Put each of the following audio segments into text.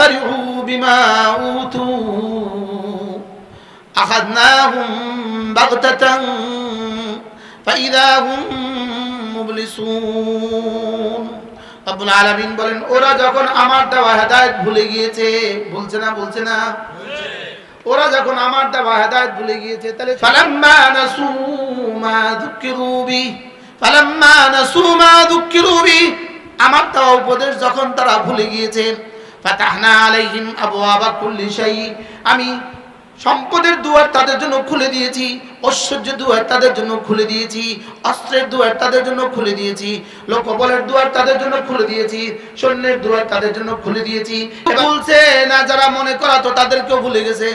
فرحوا بما أوتوا أخذناهم بغتة فإذا هم مبلسون রব্বুল আলামিন বলেন ওরা যখন আমার দেওয়া হেদায়েত ভুলে গিয়েছে বলছে না বলছে না ওরা যখন আমার দেওয়া হেদায়েত ভুলে গিয়েছে তাহলে ফালাম্মা নাসু মা যুকিরু বি ফালাম্মা নাসু মা যুকিরু বি আমার দেওয়া উপদেশ যখন তারা ভুলে গিয়েছে আমি সম্পদের দুয়ার তাদের জন্য খুলে দিয়েছি, ঐশ্বর্যের দুয়ার তাদের জন্য খুলে দিয়েছি, অস্ত্রের দুয়ার তাদের জন্য খুলে দিয়েছি, লোকবলের দুয়ার তাদের জন্য খুলে দিয়েছি, সৈন্যের দুয়ার তাদের জন্য খুলে দিয়েছি। ভুলছে না, যারা মনে করা তো তাদেরকেও ভুলে গেছে।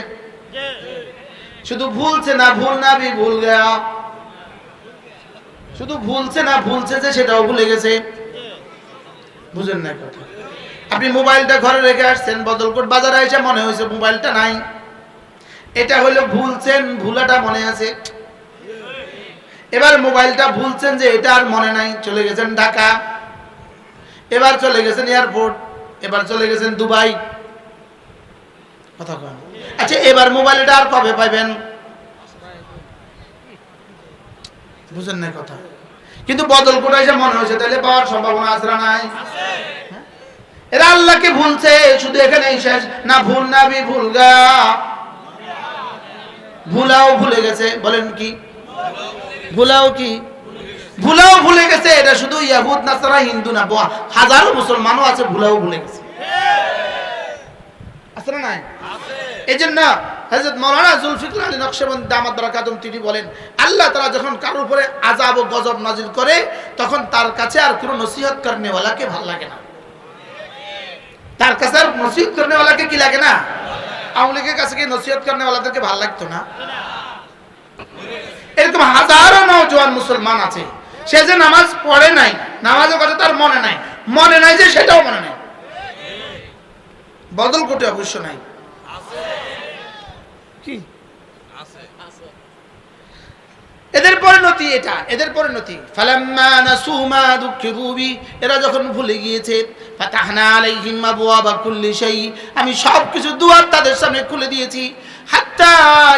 শুধু ভুলছে না, ভুল না ভি ভুল গেয়া। শুধু ভুলছে না, ভুলছে যে সেটাও ভুলে গেছে। বুঝেন না কথা। আপনি মোবাইলটা ঘরে রেখে আসছেন বদলকোট বাজারে এসে মনে হয়েছে মোবাইলটা নাই। এটা হলো ভুলছেন ভুলাটা মনে আছে। এবার মোবাইলটা ভুলছেন যে এটা আর মনে নাই চলে গেছেন ঢাকা এবার চলে গেছেন এয়ারপোর্ট এবার চলে গেছেন দুবাই। কথা কন আচ্ছা এবার মোবাইলটা আর কবে পাইবেন? বুঝেন না কথা। কিন্তু বদল করে মনে হয়েছে তাহলে পাওয়ার সম্ভাবনা আছে না নাই? এরা আল্লাহকে ভুলছে, শুধু এখানেই শেষ। না ভুল না বি ভুল গা। ভুলাও ভুলে গেছে, বলেন কি? ভুলাও কি? ভুলাও ভুলে গেছে, এটা শুধু ইয়াহুদ, নাসারা, হিন্দু না হাজারো মুসলমানও আছে, ভুলাও ভুলে গেছে। আছে না নাই? এই জন্য হযরত মাওলানা জুলফিকার আলী তিনি বলেন, আল্লাহ তাআলা যখন কারোর উপরে আযাব ও গজব নাজিল করে, তখন তার কাছে আর কোনো নসিহত করনেওয়ালাকে ভালো লাগে না। তার কাছে আর নসিহত করনেওয়ালাকে কি লাগে না? আওয়ামী লীগের কাছে কি নসিহত করনেওয়ালাদেরকে ভালো লাগতো না? এরকম হাজারো নওজোয়ান মুসলমান আছে। সে যে নামাজ পড়ে নাই, নামাজের কথা তার মনে নাই। মনে নাই যে সেটাও মনে নাই। বদল কোটে অবশ্য নাই। কি এদের পরিণতি এটা, এদের পরিণতি এরা যখন ভুলে গিয়েছে আমি সব কিছু দুয়ার তাদের সামনে খুলে দিয়েছি।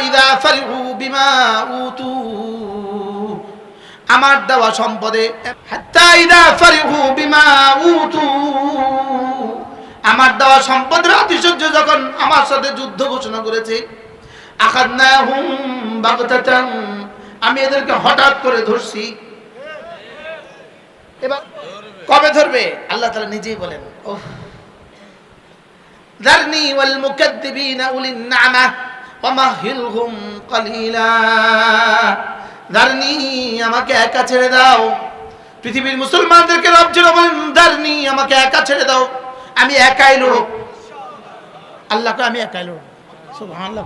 ইদা বিমা আমার দেওয়া সম্পদে ইদা বিমা আমার দেওয়া সম্পদের অতিশয্য যখন আমার সাথে যুদ্ধ ঘোষণা করেছে, আখাদনাহুম বাগতাতান আমি এদেরকে হঠাৎ করে ধরছি এবার কবে ধরবে আল্লাহ তাআলা নিজেই বলেন ওহ ذرني والمكذبين أولي النعمة ومهلهم قليلا ذرني আমাকে একা ছেড়ে দাও পৃথিবীর মুসলমানদেরকে রব যেন বলেন ذرني আমাকে একা ছেড়ে দাও আমি একাই লড়ব আল্লাহকে আমি একাই লড়ব সুবহানাল্লাহ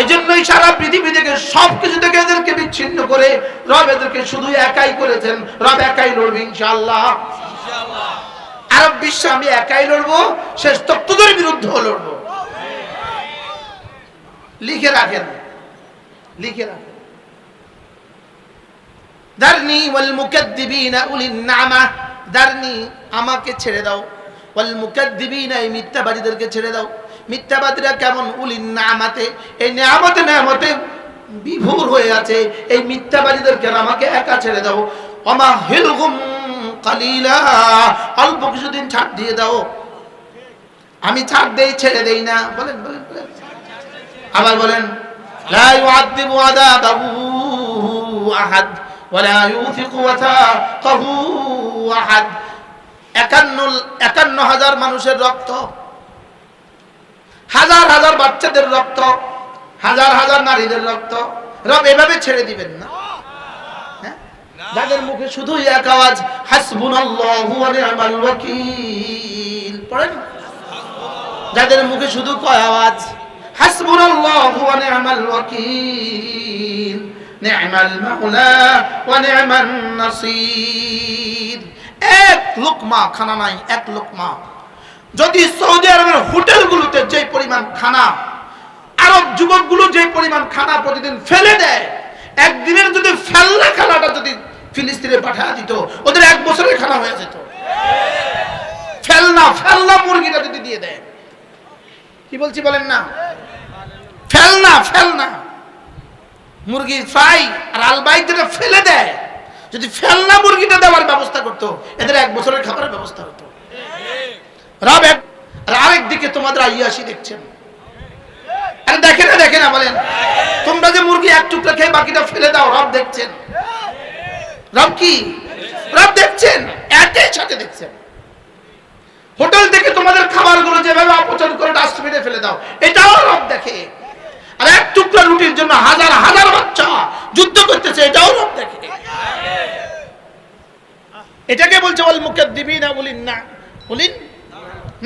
এই জন্যই সারা পৃথিবী থেকে সব কিছু থেকে এদেরকে বিচ্ছিন্ন করে রব এদেরকে শুধু একাই করেছেন। রব একাই লড়বে ইনশাআল্লাহ। আরব বিশ্ব আমি একাই লড়বো, শেষ তত্ত্বদের বিরুদ্ধেও লড়বো। লিখে রাখেন লিখে রাখেন। দারনি ওয়াল মুকাদ্দিবিনা উলিন নামা, দারনি আমাকে ছেড়ে দাও। ওয়াল মুকাদ্দিবিনা, এই মিথ্যাবাদীদেরকে ছেড়ে দাও। মিথ্যাবাদীরা কেমন? উলিন নামাতে এই নিয়ামতে নিয়ামতে বিভোর হয়ে আছে। এই মিথ্যাবাদীদেরকে আমাকে একা ছেড়ে দাও? অমা হিলহুম কালিলা, অল্প কিছুদিন ছাড় দিয়ে দাও। আমি ছাড় দেই, ছেড়ে দেই না। বলেন বলেন বলেন। আবার বলেন, লা ইউআযিবু আযাবাহু আহাদ ওয়ালা ইউথিকু ওয়াথাকাহু আহাদ। একান্ন হাজার মানুষের রক্ত। হাজার হাজার বাচ্চাদের রক্ত। হাজার হাজার নারীদের রক্ত। রব এভাবে ছেড়ে দিবেন না। হ্যাঁ? যাদের মুখে শুধু এক আওয়াজ, হাসবুনাল্লাহু যাদের মুখে শুধু কয় আওয়াজ, হাসবুনাল্লাহু ওয়া নি'মাল ওয়াকিল। নি'মাল মাওলা এক লোকমা, খানা নাই, এক লোকমা। যদি সৌদি আরবের হোটেলগুলোতে যে পরিমাণ খানা, আরব যুবকগুলো যে পরিমাণ খানা প্রতিদিন ফেলে দেয়, একদিনের যদি ফেলনা খানাটা যদি ফিলিস্তিনে পাঠা দিত, ওদের এক বছরের খানা হয়ে যেত। ফেলনা ফেলনা মুরগিটা যদি দিয়ে দেয়। কি বলছি বলেন না? ফেলনা ফেলনা। মুরগি ফ্রাই আর আলবাই যেটা ফেলে দেয়। যদি ফেলনা মুরগিটা দেওয়ার ব্যবস্থা করতো, এদের এক বছরের খাবারের ব্যবস্থা হতো। আর আরেক দিকে তোমাদের আইয়াসি দেখছেন। দেখে না দেখে না, বলেন। তোমরা যে মুরগি এক খেয়ে বাকিটা ফেলে দাও, রব দেখছেন। রব কি? রব দেখছেন, একই সাথে দেখছেন। হোটেল থেকে তোমাদের খাবারগুলো যেভাবে অপচয় করে ডাস্টবিনে ফেলে দাও, এটাও রব দেখে। আর এক টুকরা রুটির জন্য হাজার হাজার বাচ্চা যুদ্ধ করতেছে, এটাও রব দেখে। এটাকে বলছে বল মুখে দিবি না বলিন না বলিন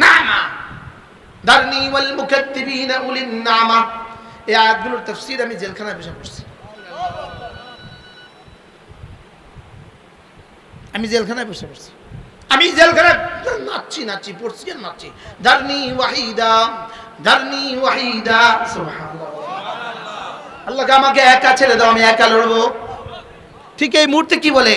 না না দারনি, ওয়াল মুকাদ্দিবিনা উলিন, নামা। এই আয়াতগুলোর তাফসীর আমি জেলখানায় বসে পড়ছি। আমি জেলখানায় বসে পড়ছি। আমি জেলখানায় নাচছি নাচছি, পড়ছি আর নাচছি। দারনি ওয়াহিদা দারনি ওয়াহিদা আল্লাহকে আমাকে একা ছেড়ে দাও, আমি একা লড়বো। ঠিক এই মুহূর্তে কি বলে?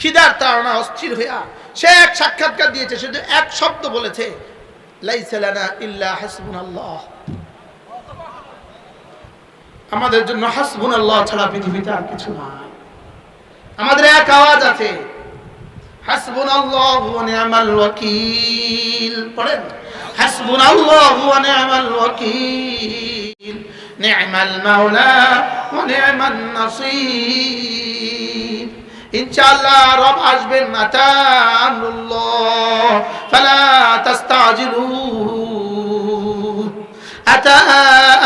খিদার তারা অস্থির হইয়া সে এক সাক্ষাৎকার দিয়েছে শুধু এক শব্দ বলেছে আমাদের জন্য হাসবুনাল্লাহ ছাড়া পৃথিবীতে আর কিছু নাই। আমাদের এক আওয়াজ আছে, হাসবুনাল্লাহু ওয়া নি'মাল ওয়াকিল। পড়েন, হাসবুনাল্লাহু মাওলা ওয়া নি'মান নাসির ইনশাআল্লাহ রব আসবেন মাতা আমরুল্লাহ ফালা তাস্তাজিলু আতা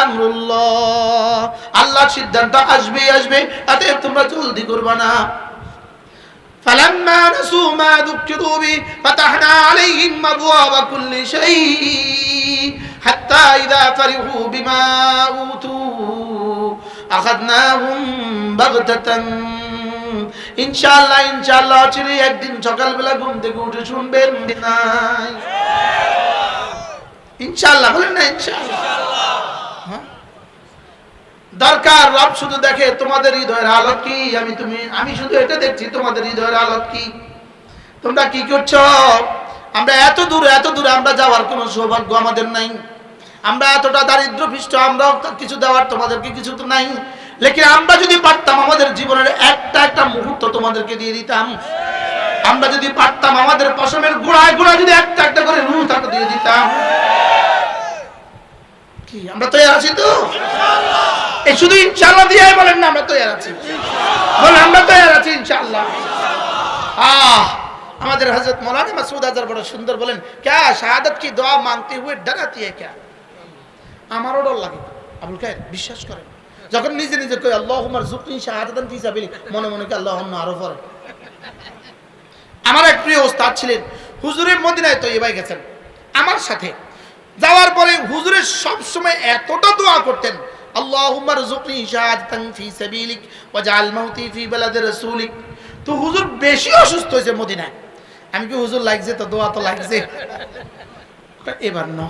আমরুল্লাহ আল্লাহর সিদ্ধান্ত আসবে আসবে অতএব তোমরা জলদি করবা না فلما نسوا ما ذكروا به فتحنا عليهم أبواب كل شيء حتى إذا فرحوا بما أوتوا আখাদনাহুম বাগতাতান। ইনশাআল্লাহ ইনশাআল্লাহ চিরে একদিন সকালবেলা ঘুম থেকে উঠে শুনবেন নাই। ইনশাআল্লাহ, বলেন না ইনশাআল্লাহ। হ্যাঁ? দরকার, রব শুধু দেখে তোমাদের হৃদয়ের হালত কি? আমি তুমি, আমি শুধু এটা দেখছি, তোমাদের হৃদয়ের আলোক কি? তোমরা কি করছ? আমরা এত দূরে এত দূরে আমরা যাওয়ার কোনো সৌভাগ্য আমাদের নাই। আমরা এতটা দারিদ্র পৃষ্ঠ আমরাও কিছু দেওয়ার তোমাদেরকে কিছু তো নাই। লেকিন আমরা যদি পারতাম আমাদের জীবনের একটা একটা মুহূর্ত তোমাদেরকে দিয়ে দিতাম। আমরা যদি পারতাম আমাদের পশমের গোড়ায় গোড়ায় যদি একটা একটা করে রুহ তাকে দিয়ে দিতাম। কি, আমরা তৈরি আছি তো? এই শুধু ইনশাল্লাহ দিয়ে বলেন না, আমরা তৈরি আছি। আমরা তৈরি আছি ইনশাল্লাহ আহ, আমাদের হজরত মৌলানা মাসুদ আজার বড় সুন্দর বলেন, ক্যা, শাহাদত কি দোয়া মানতে হুয়ে, ডরাতি হ্যাঁ ক্যা? আমারও ডর লাগে আবুল খায়ের, বিশ্বাস করেন। যখন নিজে নিজে কই, আল্লাহুম্মা রযুকনি শাহাদাতান ফি সাবিলিক মনে মনে কি আল্লাহুম্মা আরও পড়ে আমার এক প্রিয় ওস্তাদ ছিলেন, হুজুরের মদিনায় তো এবার গেছেন। আমার সাথে। যাওয়ার পরে হুজুরের সব সময় এতটা দোয়া করতেন রযুকনি শাহাদাতান ফি সাবিলিক ওয়াজআল মাউতি ফি বালাদি রাসূলিক। তো হুজুর বেশি অসুস্থ হয়েছে মদিনায়। আমি কি হুজুর লাগছে? তো দোয়া তো লাগছে। এবার ন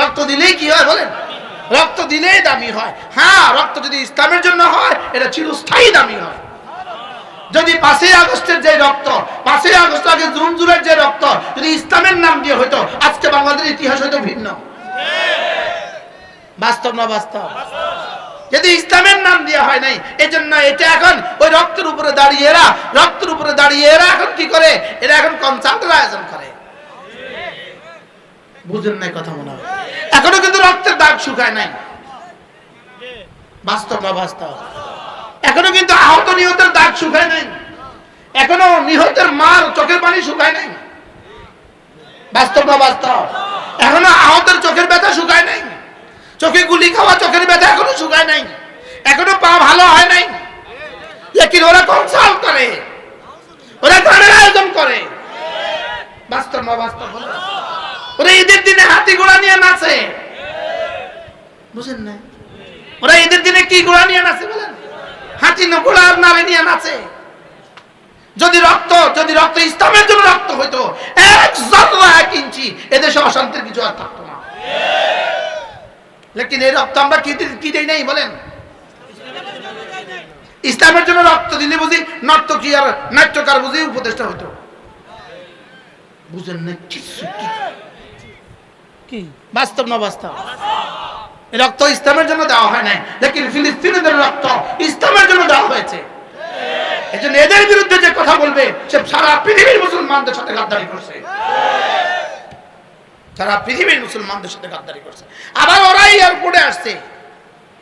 রক্ত দিলেই কি হয় বলেন? রক্ত দিলেই দামি হয়। হ্যাঁ রক্ত যদি ইসলামের জন্য হয়, এটা চিরস্থায়ী দামি হয়। যদি পাঁচই আগস্টের যে রক্ত, পাঁচই আগস্ট আগে জুন জুলের যে রক্ত, যদি ইসলামের নাম দিয়ে হইতো, আজকে বাংলাদেশের ইতিহাস হয়তো ভিন্ন। বাস্তব না বাস্তব? যদি ইসলামের নাম দেওয়া হয় নাই, এজন্য এটা এখন ওই রক্তের উপরে দাঁড়িয়ে এরা, রক্তের উপরে দাঁড়িয়ে এরা এখন কি করে? এরা এখন কনসার্টের আয়োজন করে। বুঝেন নাই কথা মনে হয়। এখনও কিন্তু রক্তের দাগ শুকায় নাই। বাস্তব না বাস্তব এখনও কিন্তু আহত নিহতের দাগ শুকায় নাই। এখনও নিহতের মার চোখের পানি শুকায় নাই। বাস্তব বাস্তব এখনও আহতের চোখের ব্যথা শুকায় নাই। চোখে গুলি খাওয়া চোখের ব্যথা এখনও শুকায় নাই। এখনও পা ভালো হয় নাই। ওরা করে। ওরা গানের আয়োজন করে। বাস্তব না বাস্তব বলো। ওরা ঈদের দিনে হাতি ঘোড়া নিয়ে নাচে। বুঝেন না ওরা ঈদের দিনে কি ঘোড়া নিয়ে নাচে বলেন? হাতি আর নিয়ে নাচে। যদি রক্ত যদি রক্ত, ইসলামের জন্য রক্ত হইতো, এক জর্রা, এক ইঞ্চি, এদেশে অশান্তির কিছু আর থাকতো না। লেকিন এই রক্ত আমরা কি কি দেই নাই বলেন? ইসলামের জন্য রক্ত দিলে বুঝি নর্তকী আর নাট্যকার বুঝি উপদেষ্টা হইতো। বুঝেন না কিছু কি? বাস্তব না বাস্তব? এই রক্ত ইসলামের জন্য দেওয়া হয় নাই লেকিন ফিলিস্তিনিদের রক্ত ইসলামের জন্য দেওয়া হয়েছে। এই জন্য এদের বিরুদ্ধে যে কথা বলবে সে সারা পৃথিবীর মুসলমানদের সাথে গাদ্দারি করছে। সারা পৃথিবীর মুসলমানদের সাথে গাদ্দারি করছে। আবার ওরাই এয়ারপোর্টে আসছে।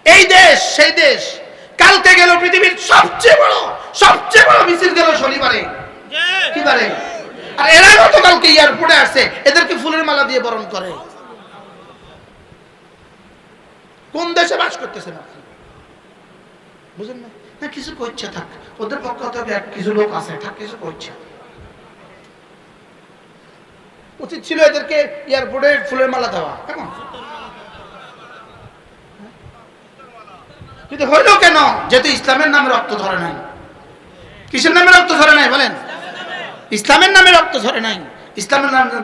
এই দেশ সেই দেশ কালকে গেল পৃথিবীর সবচেয়ে বড় সবচেয়ে বড় মিছিল গেল শনিবারে। কি বারে? আর এরা গতকালকে এয়ারপোর্টে আসছে এদেরকে ফুলের মালা দিয়ে বরণ করে। কোন দেশে বাস করতেছেন আপনি? বুঝেন না? না, কিছু করছে থাক। ওদের পক্ষ থেকে কিছু লোক আছে, থাক, কিছু করছে উচিত ছিল এদেরকে এয়ারপোর্টে ফুলের মালা দেওয়া। কেমন? কিন্তু হইল কেন? যেহেতু ইসলামের নামে রক্ত ধরে নাই। কিসের নামে রক্ত ধরে নাই বলেন? ইসলামের নামে রক্ত ধরে নাই। ইসলামের নামে